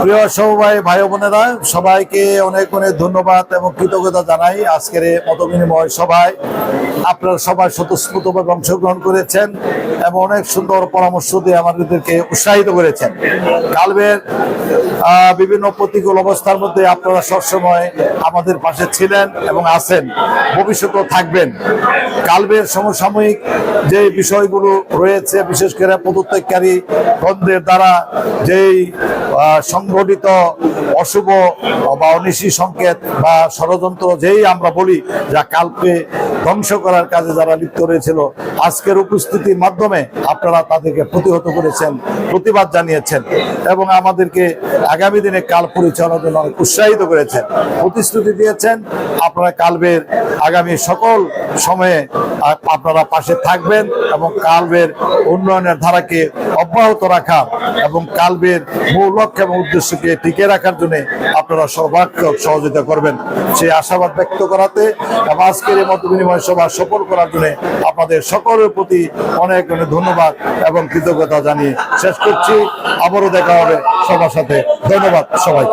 প্রিয় সবাই ভাই বোনেরা, সবাইকে অনেক অনেক ধন্যবাদ এবং কৃতজ্ঞতা জানাই আজকের মত বিনিময় সভায়। আপনারা সবাই স্বতঃস্ফূর্তভাবে অংশগ্রহণ করেছেন এবং অনেক সুন্দর পরামর্শ দিয়ে আমাদেরকে উৎসাহিত করেছেন। কালবের বিভিন্ন প্রতিকূল অবস্থার মধ্যে আপনারা সবসময় আমাদের পাশে ছিলেন এবং আছেন। ভবিষ্যতেও থাকবেন। কালবের সমসাময়িক যে বিষয়গুলো রয়েছে, বিশেষ করে পদত্যাগকারী দ্বন্দ্বের দ্বারা যেই সংগঠিত অশুভ বা অনিশি সংকেত বা ষড়যন্ত্র যেই আমরা বলি, যা কালকে ধ্বংস করার কাজে যারা লিপ্ত রয়েছিল, আজকের উপস্থিতির মাধ্যমে আপনারা তাদেরকে প্রতিহত করেছেন, প্রতিবাদ জানিয়েছেন এবং আমাদেরকে আগামী দিনে কাল পরিচালনার জন্য অনেক উৎসাহিত করেছেন, প্রতিশ্রুতি দিয়েছেন। আপনারা কালবের আগামী সকল সময়ে আপনারা পাশে থাকবেন এবং কালবের উন্নয়নের ধারাকে অব্যাহত রাখা এবং কালবের মূল লক্ষ্য এবং উদ্দেশ্যকে টিকে রাখার জন্য আপনারা সর্বাত্মক সহযোগিতা করবেন। সেই আশাবাদ ব্যক্ত করাতে এবং আজকের এই মত বিনিময় সভা সফল করার জন্য আপনাদের সকলের প্রতি অনেক অনেক ধন্যবাদ এবং কৃতজ্ঞতা জানিয়ে শেষ করছি। আবারও দেখা হবে সবার সাথে। ধন্যবাদ সবাই